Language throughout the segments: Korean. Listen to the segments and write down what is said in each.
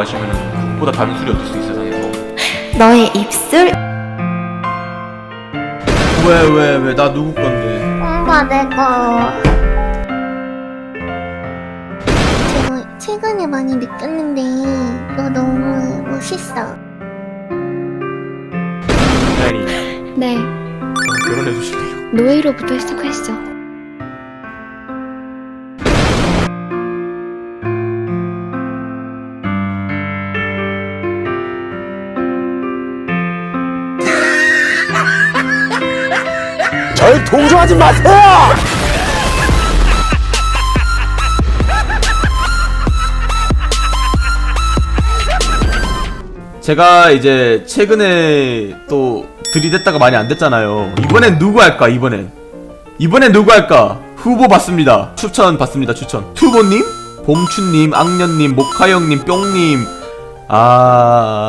마시면 그보다 다른 술이 어디 수 있어 세상에서 너의 입술? 왜 왜 왜? 나 누구 건데? 뭔가 내가 제가 최근에 많이 느꼈는데 너 너무 멋있어. 사연이 네. 결혼해 주실래요? 노예로부터 시작하시죠 절 동조하지 마세요! 제가 이제 최근에 또 들이댔다가 많이 안 됐잖아요. 이번엔 누구 할까 이번엔 이번엔 누구 할까? 후보 받습니다. 추천 받습니다 추천. 투보님? 봄춘님 악년님 모카형님 뿅님. 아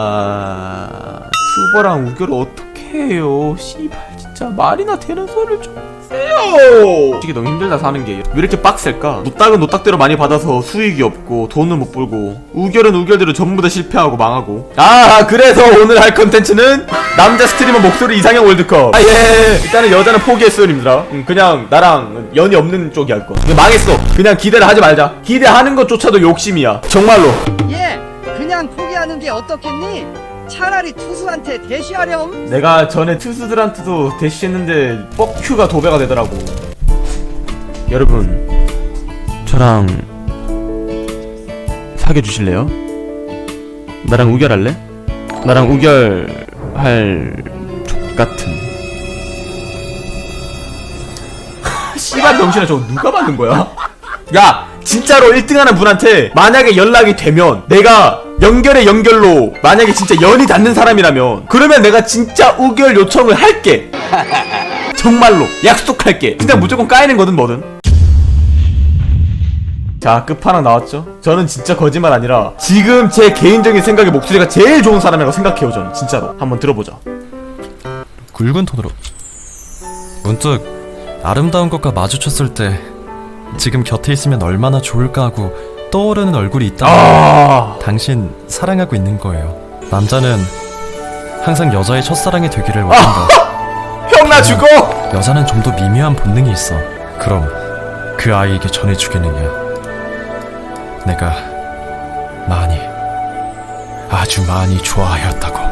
투보랑 우결을 어떻게 해요? 씨발 진짜 말이나 되는 소리를 좀 하세요. 솔직히 너무 힘들다 사는 게 왜 이렇게 빡셀까? 노딱은 노딱대로 많이 받아서 수익이 없고 돈은 못 벌고 우결은 우결대로 전부 다 실패하고 망하고. 아 그래서 오늘 할 컨텐츠는 남자 스트리머 목소리 이상형 월드컵. 아예. 일단은 여자는 포기했어요 님들아 음, 그냥 나랑 연이 없는 쪽이 할거. 망했어. 그냥 기대를 하지 말자. 기대하는 것조차도 욕심이야. 정말로. 예, 그냥 포기하는 게 어떻겠니? 차라리 투수한테 대시하렴. 내가 전에 투수들한테도 대시했는데 뻑큐가 도배가 되더라고 여러분 저랑 사귀어 주실래요? 나랑 우결할래? 나랑 우결할 족 같은 씨발 병신아 저거 누가 받는 거야? 야 진짜로 1등하는 분한테 만약에 연락이 되면 내가 연결의 연결로 만약에 진짜 연이 닿는 사람이라면 그러면 내가 진짜 우결 요청을 할게. 정말로 약속할게. 그냥 무조건 까이는 거든 뭐든. 자 끝판왕 나왔죠? 저는 진짜 거짓말 아니라 지금 제 개인적인 생각에 목소리가 제일 좋은 사람이라고 생각해요 저는. 진짜로. 한번 들어보자 굵은 톤으로. 문득 아름다운 것과 마주쳤을 때 지금 곁에 있으면 얼마나 좋을까 하고 떠오르는 얼굴이 있다면 아 당신 사랑하고 있는 거예요. 남자는 항상 여자의 첫사랑이 되기를 원한다. 형나 죽어 여자는 좀 더 미묘한 본능이 있어. 그럼 그 아이에게 전해주겠느냐? 내가 많이 아주 많이 좋아하였다고.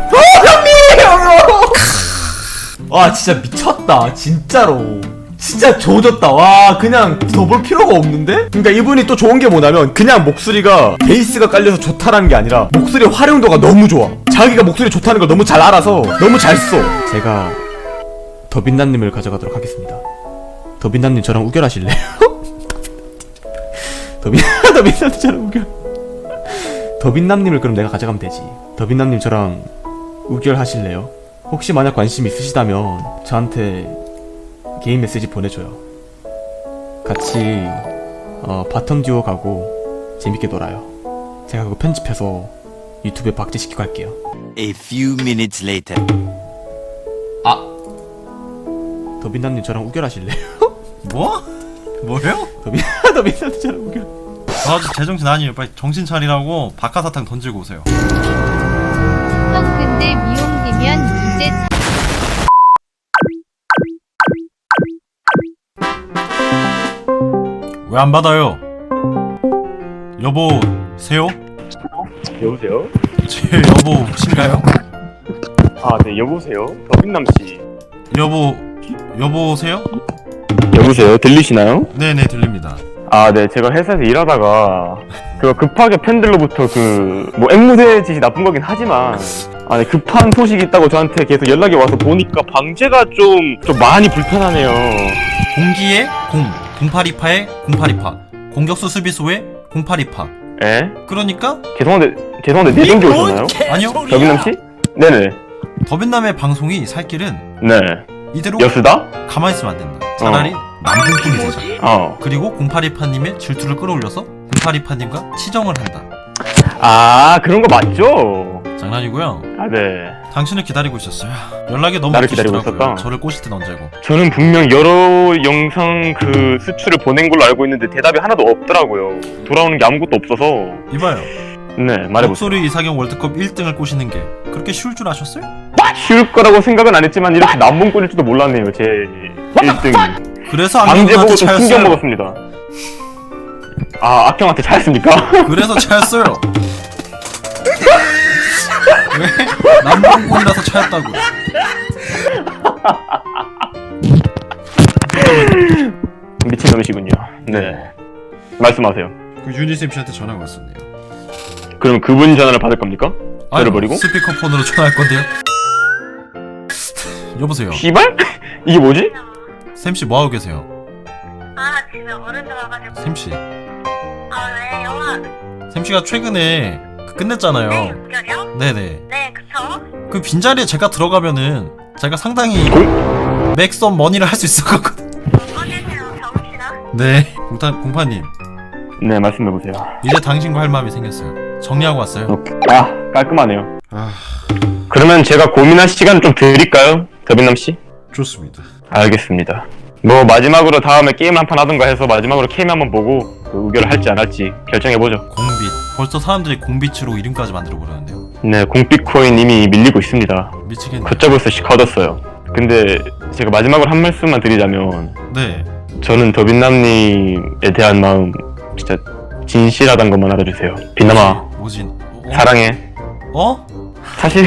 와 진짜 미쳤다 진짜로 진짜 조졌다 와 그냥 더 볼 필요가 없는데? 그러니까 이분이 또 좋은 게 뭐냐면 그냥 목소리가 베이스가 깔려서 좋다라는 게 아니라 목소리 활용도가 너무 좋아 자기가 목소리 좋다는 걸 너무 잘 알아서 너무 잘써 제가 더빈남님을 가져가도록 하겠습니다 더빈남님 저랑 우결하실래요? 더빈 더빈남님 저랑 우결 더빈남님을 그럼 내가 가져가면 되지 더빈남님 저랑 우결하실래요? 혹시 만약 관심 있으시다면 저한테 개인 메시지 보내줘요. 같이 어, 바텀 듀오 가고 재밌게 놀아요. 제가 그거 편집해서 유튜브에 박제시키고 할게요. A few minutes later. 아 더빈남님 저랑 우결하실래요? 뭐? 뭐요? 더빈 더빈남님 저랑 우결. 저 아직 제정신 아니에요. 빨리 정신 차리라고 박하사탕 던지고 오세요. 형 근데 미용되면 이제 왜 안 받아요? 여보세요? 여보세요? 제 여보 신가요? 아, 네, 여보세요? 더빈남 씨. 여보 여보세요? 여보세요? 들리시나요? 네네 들립니다. 아, 네, 제가 회사에서 일하다가 그 급하게 팬들로부터 그뭐 앵무새 짓이 나쁜 거긴 하지만 아, 네, 급한 소식이 있다고 저한테 계속 연락이 와서 보니까 방제가 좀 좀 많이 불편하네요. 공기의 공 0828의 0828 공격수 수비수의 0828 에? 그러니까 죄송한데 죄송한데 내정지 오셨나요? 아니요 더빈남 씨? 네네. 더빈남의 방송이 살 길은 네. 이대로 여수다? 가만히 있으면 안 된다. 차라리 남분꾼이 되자. 어. 그리고 0828님의 질투를 끌어올려서 0828님과 치정을 한다. 아, 그런 거 맞죠? 장난이고요. 아, 네. 당신을 기다리고 있었어요. 연락이 너무 나를 기다리고 없으시더라고요. 있었다? 저를 꼬실 땐 언제고. 저는 분명 여러 영상 그 수출을 보낸 걸로 알고 있는데 대답이 하나도 없더라고요. 돌아오는 게 아무것도 없어서. 이봐요. 네 말해보세요 목소리 이상형 월드컵 1등을 꼬시는 게 그렇게 쉬울 줄 아셨어요? 쉬울 거라고 생각은 안 했지만 이렇게 남봉 꼴릴 줄도 몰랐네요 제 1등 그래서 방제 보고 악령한테 좀 충격 차였어요. 먹었습니다 아 악형한테 차였습니까? 그래서 차였어요. 왜? 남방군이라서 차였다고. 미친 놈이시군요 네 말씀하세요 그 유니쌤 씨한테 전화가 왔었네요. 그럼 그분 전화를 받을 겁니까? 저를 버리고? 스피커폰으로 전화할 건데요. 여보세요. 씨발? 이게 뭐지? 샘씨뭐 하고 계세요? 아 집에 어른들 와가지고 샘 씨. 아왜 영화 샘 씨가 최근에 그 끝냈잖아요. 무결이요? 네네. 네 그쵸? 그 빈자리에 제가 들어가면은 제가 상당히 맥섬 머니를 할 수 있을 것 같거든. 꺼내세요 병신아 네. 공파, 공파님. 네 말씀해 보세요 이제 당신과 할 마음이 생겼어요. 정리하고 왔어요. 아 깔끔하네요 아, 그러면 제가 고민할 시간 좀 드릴까요? 더빈남 씨? 좋습니다. 알겠습니다 뭐 마지막으로 다음에 게임 한 판 하던가 해서 마지막으로 캠 한번 보고 그 의결을 할지 안 할지 결정해 보죠 공빛. 벌써 사람들이 공빛으로 이름까지 만들어 버렸는데요. 네 공비코인 이미 밀리고 있습니다 미치겠네. 걷잡을수 씨 걷었어요 근데 제가 마지막으로 한 말씀만 드리자면 네. 저는 더빈남님에 대한 마음 진짜 진실하단 것만 알아주세요 빛남아 오진. 어? 사랑해 어? 사실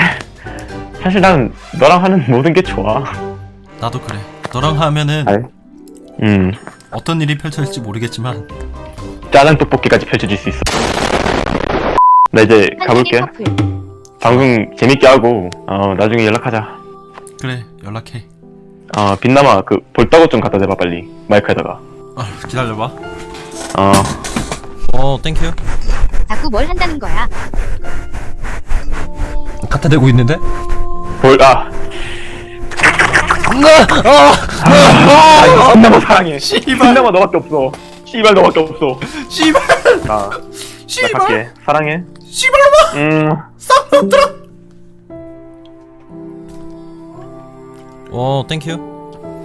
사실 난 너랑 하는 모든 게 좋아 나도 그래. 너랑 하면은 아이. 음 어떤 일이 펼쳐질지 모르겠지만 짜장 떡볶이까지 펼쳐질 수 있어 나 이제 가볼게 방송 재밌게 하고 어 나중에 연락하자 그래 연락해. 어 빛남아 그 볼따구 좀 갖다 대봐 빨리 마이크에다가 아, 기다려봐. 어 어 땡큐 자꾸 뭘 한다는 거야? 갖다 대고 있는데? 볼, 아. 아, 빛남아 사랑해. 빛남아 너밖에 없어. 씨발 너밖에 없어. 씨발. 나, 나 씨발. 갈게. 사랑해. 씨발로마. 음. 어 땡큐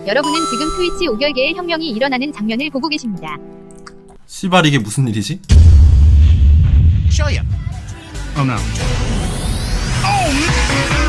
여러분은 지금 트위치 5결계의 혁명이 일어나는 장면을 보고 계십니다. 씨발 이게 무슨 일이지? Show you. Oh no. Oh